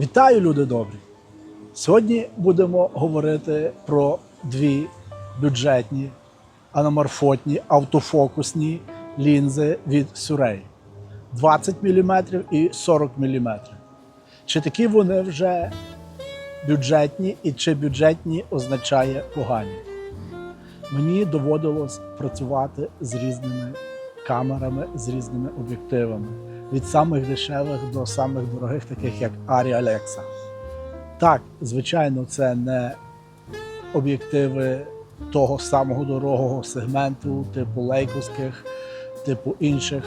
Вітаю, люди добрі! Сьогодні будемо говорити про дві бюджетні, аноморфотні, автофокусні лінзи від Сюрей 20 мм і 40 мм. Чи такі вони вже бюджетні і чи бюджетні означає погані? Мені доводилось працювати з різними камерами, з різними об'єктивами. Від самих дешевих до самих дорогих, таких як Arri Alexa. Так, звичайно, це не об'єктиви того самого дорогого сегменту, типу лейковських, типу інших.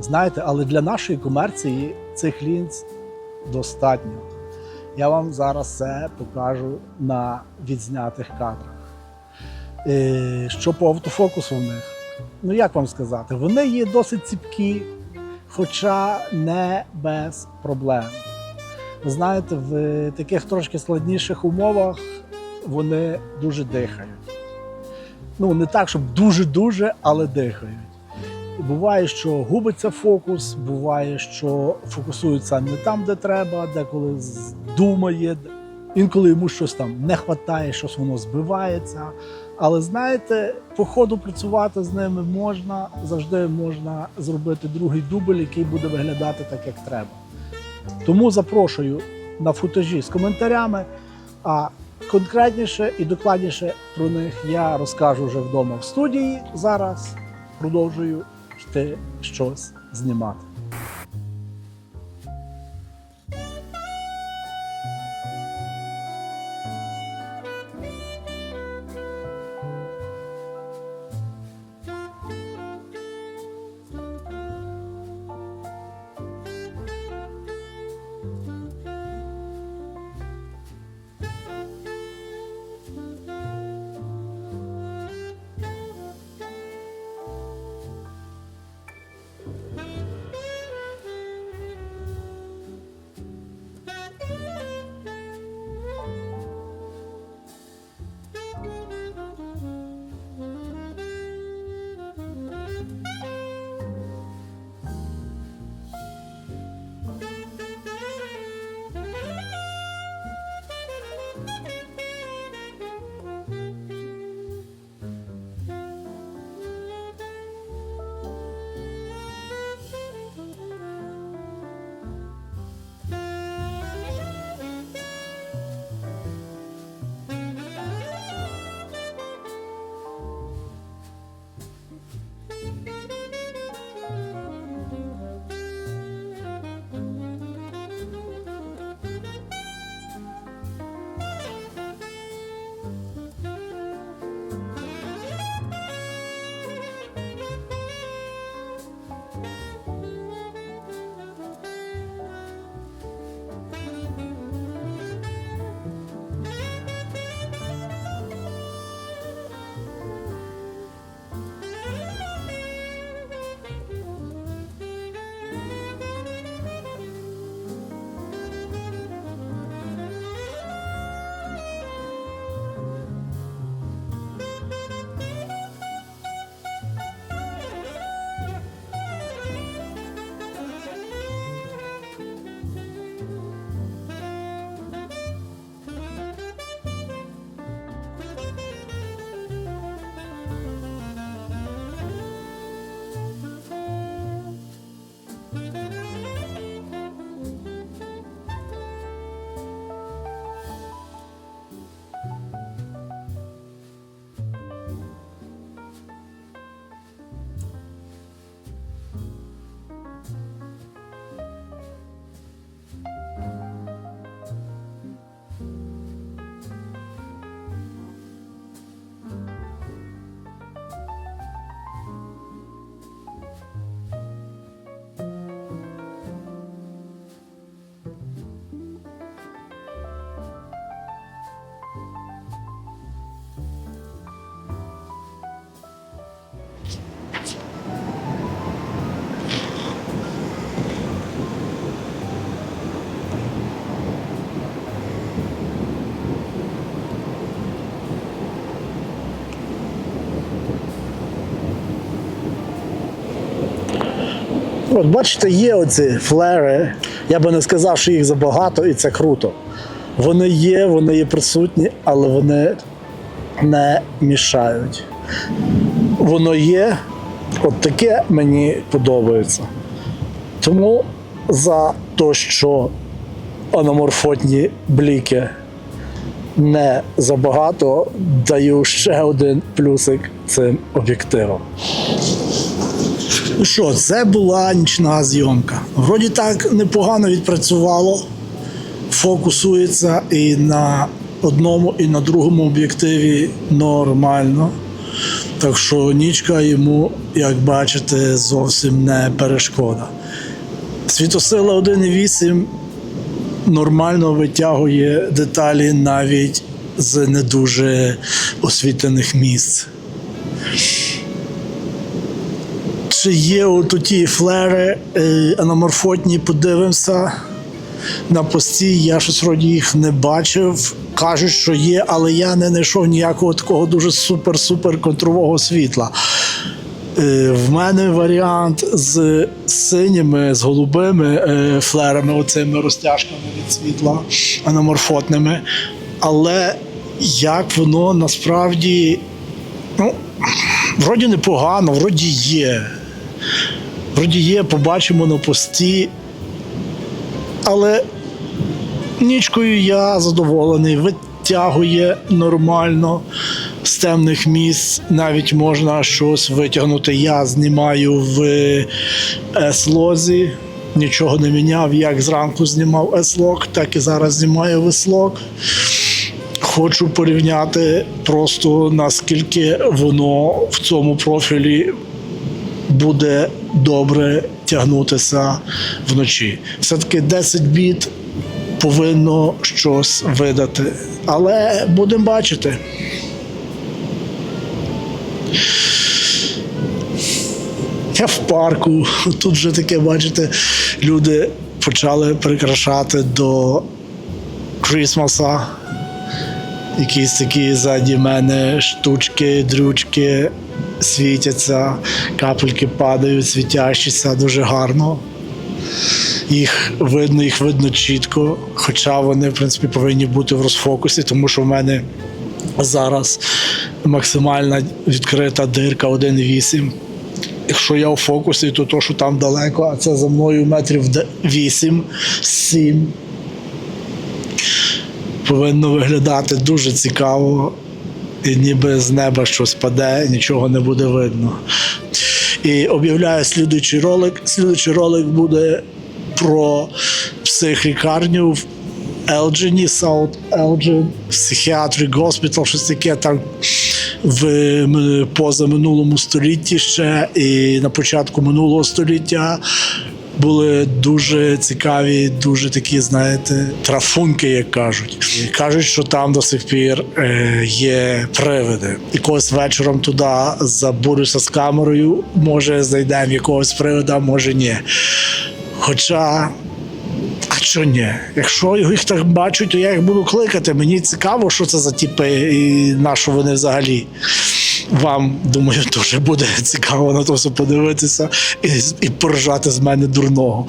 Знаєте, але для нашої комерції цих лінз достатньо. Я вам зараз це покажу на відзнятих кадрах. Е, Що по автофокусу в них? Ну як вам сказати, вони є досить ціпкі, хоча не без проблем. Знаєте, в таких трошки складніших умовах вони дуже дихають. Ну, не так, щоб дуже-дуже, але дихають. Буває, що губиться фокус, буває, що фокусується не там, де треба, деколи думає, інколи йому щось там не вистачає, щось воно збивається. Але знаєте, по ходу працювати з ними можна, завжди можна зробити другий дубль, який буде виглядати так, як треба. Тому запрошую на футажі з коментарями. А конкретніше і докладніше про них я розкажу вже вдома в студії. Зараз продовжую йти щось знімати. От бачите, є оці флери. Я би не сказав, що їх забагато, і це круто. Вони є, вони є присутні, але вони не мішають. Воно є, от таке мені подобається. Тому за те, що аноморфотні бліки не забагато, даю ще один плюсик цим об'єктивам. Що, це була нічна зйомка. Вроді так непогано відпрацювало, фокусується і на одному, і на другому об'єктиві нормально. Так що нічка йому, як бачите, зовсім не перешкода. Світосила 1.8 нормально витягує деталі навіть з не дуже освітлених місць. Чи є от ті флери е, аноморфотні, подивимося. На пості я щось вроді їх не бачив. Кажуть, що є, але я не знайшов ніякого такого дуже супер-супер контрового світла. Е, В мене варіант з синіми, з голубими е, флерами, оцими розтяжками від світла аноморфотними. Але як воно насправді, ну, вроді непогано, вроді є. Вроді є, побачимо на пості. Але нічкою я задоволений, витягує нормально з темних місць. Навіть можна щось витягнути. Я знімаю в S-лозі. Нічого не міняв. Як зранку знімав S-лог, так і зараз знімаю в S-лог. Хочу порівняти просто наскільки воно в цьому профілі буде добре тягнутися вночі. Все-таки 10 біт повинно щось видати. Але будемо бачити. Я в парку. Тут вже таке, бачите, люди почали прикрашати до Крісмаса. Якісь такі ззаді мене штучки, дрючки світяться, капельки падають, світящіся дуже гарно. Їх видно, їх видно чітко, хоча вони, в принципі, повинні бути в розфокусі, тому що в мене зараз максимальна відкрита дирка 1,8. Якщо я у фокусі, то то, що там далеко, а це за мною метрів 8-7 повинно виглядати дуже цікаво, і ніби з неба щось паде, нічого не буде видно. І об'являю слідуючий ролик. Слідуючий ролик буде про психлікарню в Елджині, South Elgin, Psychiatric Hospital, щось таке там в позаминулому столітті ще і на початку минулого століття були дуже цікаві, дуже такі, знаєте, трафунки, як кажуть. І кажуть, що там до сих пір е, є привиди. Якогось вечором туди забуруся з камерою, може зайдемо якогось привида, може ні. Хоча. А що ні? Якщо їх так бачу, то я їх буду кликати. Мені цікаво, що це за типи і на що вони взагалі. Вам, думаю, теж буде цікаво на то все подивитися і, і поржати з мене дурного.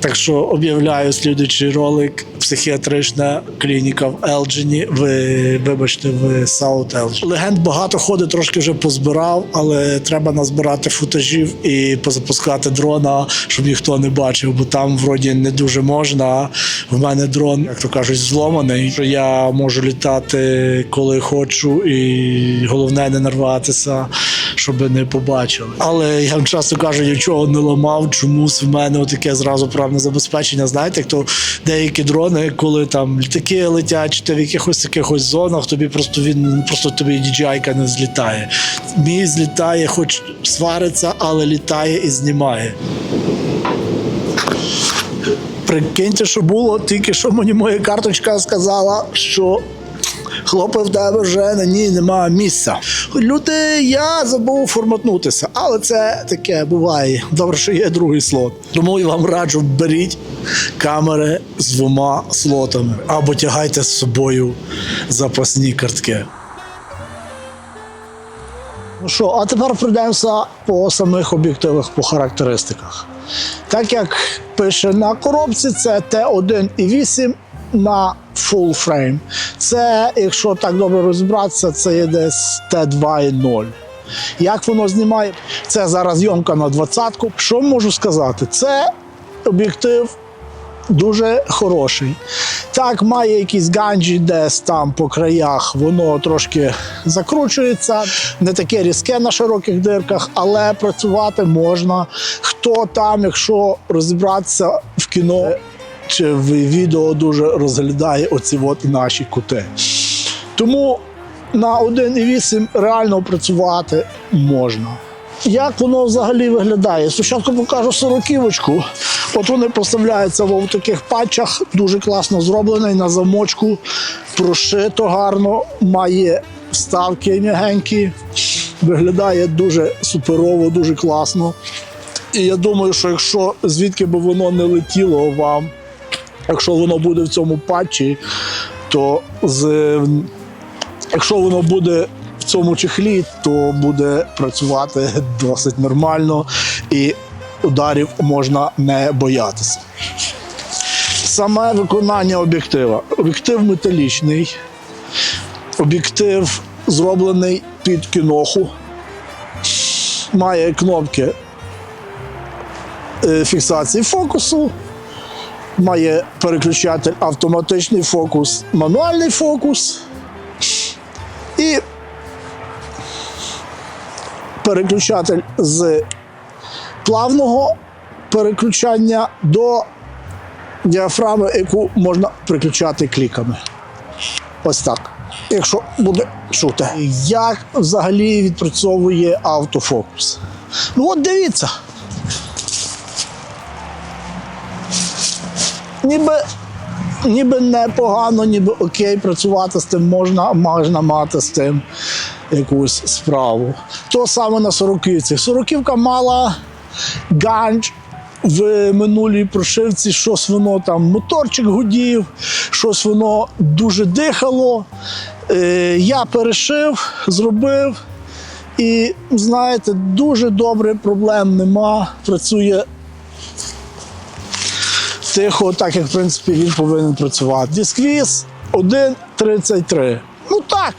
Так що об'являю слідуючий ролик психіатрична клініка в Елджині. Ви вибачте, в Саут Елджин. Легенд багато ходить, трошки вже позбирав, але треба назбирати футажів і позапускати дрона, щоб ніхто не бачив, бо там вроді не дуже можна. В мене дрон, як то кажуть, зломаний. що Я можу літати коли хочу, і головне не нарватися, щоб не побачили. Але я часто кажу, нічого не ламав. Чомусь в мене таке зразу правне забезпечення. Знаєте, як то деякі дрони, коли там літаки летять, чи ти в якихось таких ось зонах, тобі просто він просто тобі DJI не злітає. Мій злітає, хоч свариться, але літає і знімає. Прикиньте, що було, тільки що мені моя карточка сказала, що хлопе в тебе вже на ній немає місця. Люди, я забув форматнутися, але це таке буває. Добре, що є другий слот. Тому я вам раджу, беріть камери з двома слотами або тягайте з собою запасні картки. Ну що, а тепер пройдемося по самих об'єктивах, по характеристиках. Так як пише на коробці, це Т1,8 на full frame. Це, якщо так добре розібратися, це є десь Т2,0. Як воно знімає? Це зараз зйомка на 20-ку. Що можу сказати? Це об'єктив дуже хороший. Так, має якісь ганджі десь там по краях, воно трошки закручується, не таке різке на широких дирках, але працювати можна. Хто там, якщо розібратися в кіно відео, дуже розглядає оці от наші кути. Тому на 1,8 реально працювати можна. Як воно взагалі виглядає? Спочатку покажу сороківочку. От вони поставляються в таких патчах, дуже класно зроблений на замочку, прошито гарно, має вставки м'ягенькі, виглядає дуже суперово, дуже класно. І я думаю, що якщо звідки би воно не летіло вам, якщо воно буде в цьому патчі, то з Якщо воно буде в цьому чехлі, то буде працювати досить нормально і ударів можна не боятися. Саме виконання об'єктива. Об'єктив металічний, об'єктив зроблений під кіноху, має кнопки е, фіксації фокусу, має переключатель автоматичний фокус, мануальний фокус. І переключатель з плавного переключання до діафрами, яку можна переключати кліками. Ось так. Якщо буде чути. Як взагалі відпрацьовує автофокус? Ну от дивіться. Ніби ніби непогано, ніби окей, працювати з тим можна, можна мати з тим якусь справу. То саме на сороківці. Сороківка мала ганч в минулій прошивці, щось воно там моторчик гудів, щось воно дуже дихало. Е, я перешив, зробив. І знаєте, дуже добре, проблем нема. Працює тихо, так як в принципі він повинен працювати. Дисквіз 1.33. Ну так,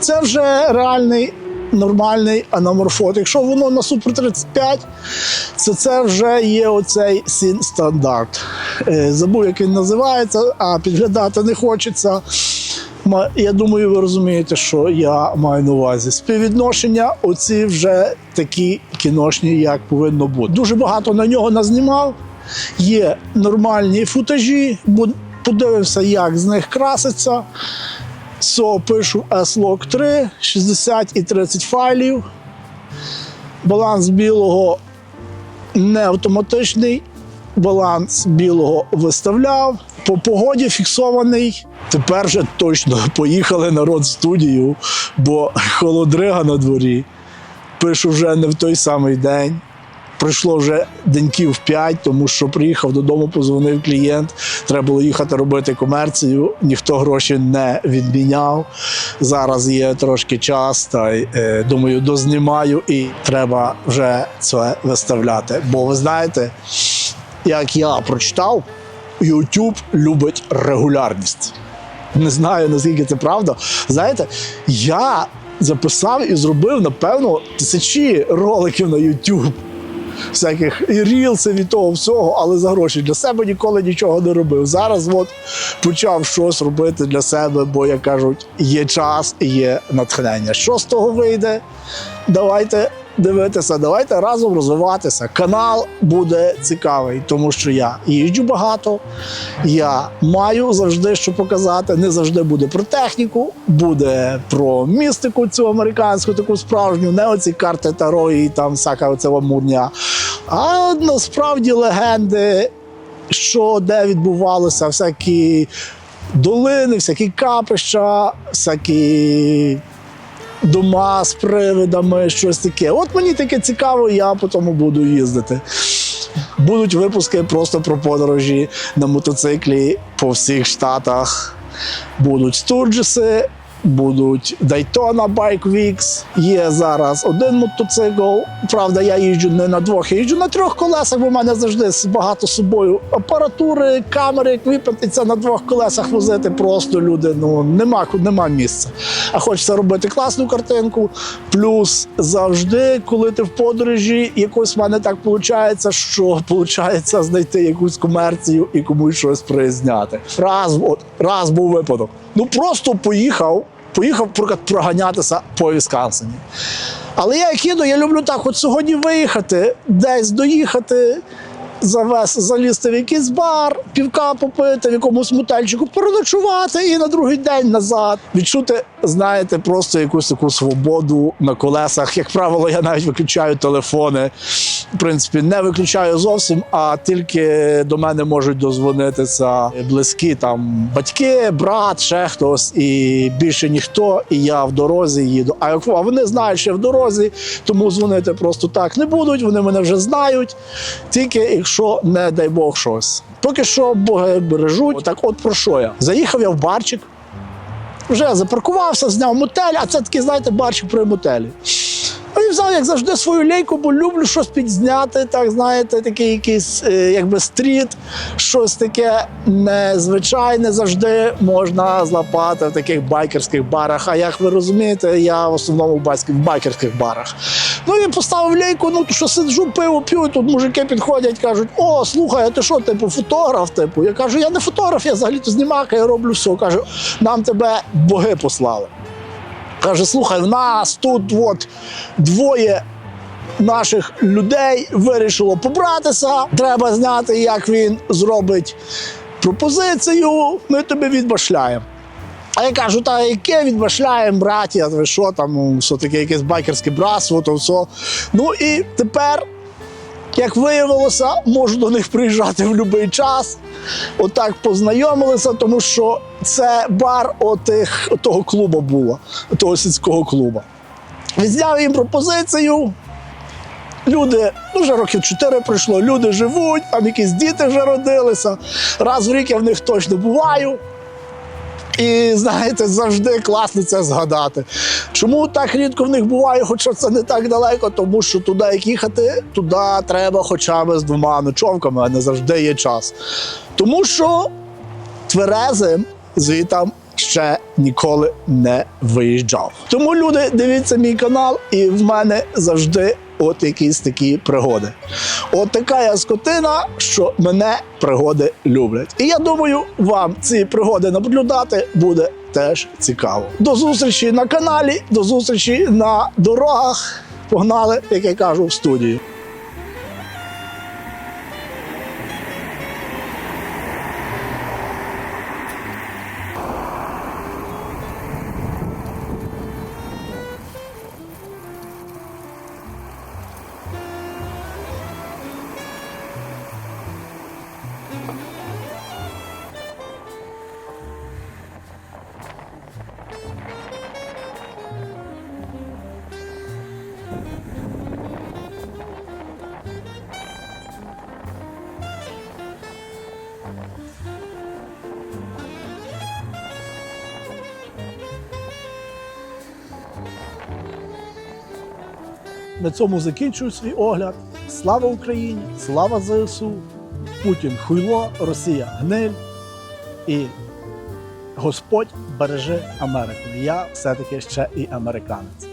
це вже реальний нормальний аноморфот. Якщо воно на Супер 35, то це вже є оцей сін стандарт. Е, Забув, як він називається, а підглядати не хочеться. Я думаю, ви розумієте, що я маю на увазі. Співвідношення оці вже такі кіношні, як повинно бути. Дуже багато на нього назнімав. Є нормальні футажі, подивився, як з них краситься. So, пишу S-Log 3, 60 і 30 файлів. Баланс білого не автоматичний. Баланс білого виставляв. По погоді фіксований. Тепер вже точно поїхали народ в студію, бо холодрига на дворі. Пишу вже не в той самий день. Пройшло вже деньків 5, тому що приїхав додому, позвонив клієнт. Треба було їхати робити комерцію. Ніхто гроші не відміняв. Зараз є трошки час, та й е, думаю, дознімаю і треба вже це виставляти. Бо ви знаєте, як я прочитав, YouTube любить регулярність. Не знаю, наскільки це правда. Знаєте, я записав і зробив, напевно, тисячі роликів на YouTube. Всяких і рілсів і того всього, але за гроші для себе ніколи нічого не робив. Зараз от почав щось робити для себе, бо як кажуть, є час і є натхнення. Що з того вийде? Давайте дивитися, давайте разом розвиватися. Канал буде цікавий, тому що я їжджу багато, я маю завжди що показати. Не завжди буде про техніку, буде про містику цю американську, таку справжню, не оці карти Таро і там всяка оця мурня. А насправді легенди, що де відбувалося, всякі долини, всякі капища, всякі дома з привидами, щось таке. От мені таке цікаво, я по тому буду їздити. Будуть випуски просто про подорожі на мотоциклі по всіх штатах. Будуть стурджеси, будуть Daytona Bike Weeks. Є зараз один мотоцикл. Правда, я їжджу не на двох, я їжджу на трьох колесах, бо в мене завжди багато з собою апаратури, камери, це на двох колесах возити просто люди. Ну нема нема місця. А хочеться робити класну картинку. Плюс завжди, коли ти в подорожі, якось в мене так виходить, що виходить знайти якусь комерцію і комусь щось призняти. Раз, от, раз був випадок. Ну просто поїхав, поїхав проганятися по Вісконсині. Але я як їду, я люблю так: от сьогодні виїхати, десь доїхати, завез, залізти в якийсь бар, півка попити, в якомусь мотельчику, переночувати і на другий день назад. Відчути, знаєте, просто якусь таку свободу на колесах. Як правило, я навіть виключаю телефони. В принципі, не виключаю зовсім, а тільки до мене можуть дозвонитися близькі там батьки, брат, ще хтось, і більше ніхто. І я в дорозі їду. А як вони знають, що я в дорозі, тому дзвонити просто так не будуть. Вони мене вже знають. Тільки якщо не дай Бог щось. Поки що боги бережуть. Так, от про що я? Заїхав я в барчик. Вже запаркувався, зняв мотель, а це такий, знаєте, барчик при мотелі. Ну і взяв, як завжди, свою лейку, бо люблю щось підзняти, так знаєте, такий якийсь е, якби стріт, щось таке незвичайне завжди можна злапати в таких байкерських барах. А як ви розумієте, я в основному в байкерських барах. Ну і поставив лейку, ну то що сиджу, пиво п'ю, тут мужики підходять, кажуть: о, слухай, а ти що, типу, фотограф? Типу, я кажу, я не фотограф, я взагалі-то знімака, я роблю все. Каже, нам тебе боги послали. Каже, слухай, в нас тут от двоє наших людей вирішило побратися. Треба зняти, як він зробить пропозицію. Ми тобі відбашляємо. А я кажу, та яке відбашляємо, браті, ви що там, що таке якесь байкерське братство, то все. Ну і тепер, як виявилося, можу до них приїжджати в будь-який час. Отак познайомилися, тому що це бар отих, того клубу було, того сільського клубу. Відзняв їм пропозицію. Люди, ну вже років 4 пройшло, люди живуть, там якісь діти вже родилися. Раз в рік я в них точно буваю. І знаєте, завжди класно це згадати. Чому так рідко в них буває, хоча це не так далеко, тому що туди, як їхати, туди треба хоча б з двома ночовками, а не завжди є час. Тому що тверезим звітам ще ніколи не виїжджав. Тому люди, дивіться мій канал, і в мене завжди от якісь такі пригоди. От така я скотина, що мене пригоди люблять. І я думаю, вам ці пригоди наблюдати буде теж цікаво. До зустрічі на каналі, до зустрічі на дорогах. Погнали, як я кажу, в студію. На цьому закінчую свій огляд. Слава Україні! Слава ЗСУ! Путін хуйло, Росія гниль і Господь бережи Америку. Я все-таки ще і американець.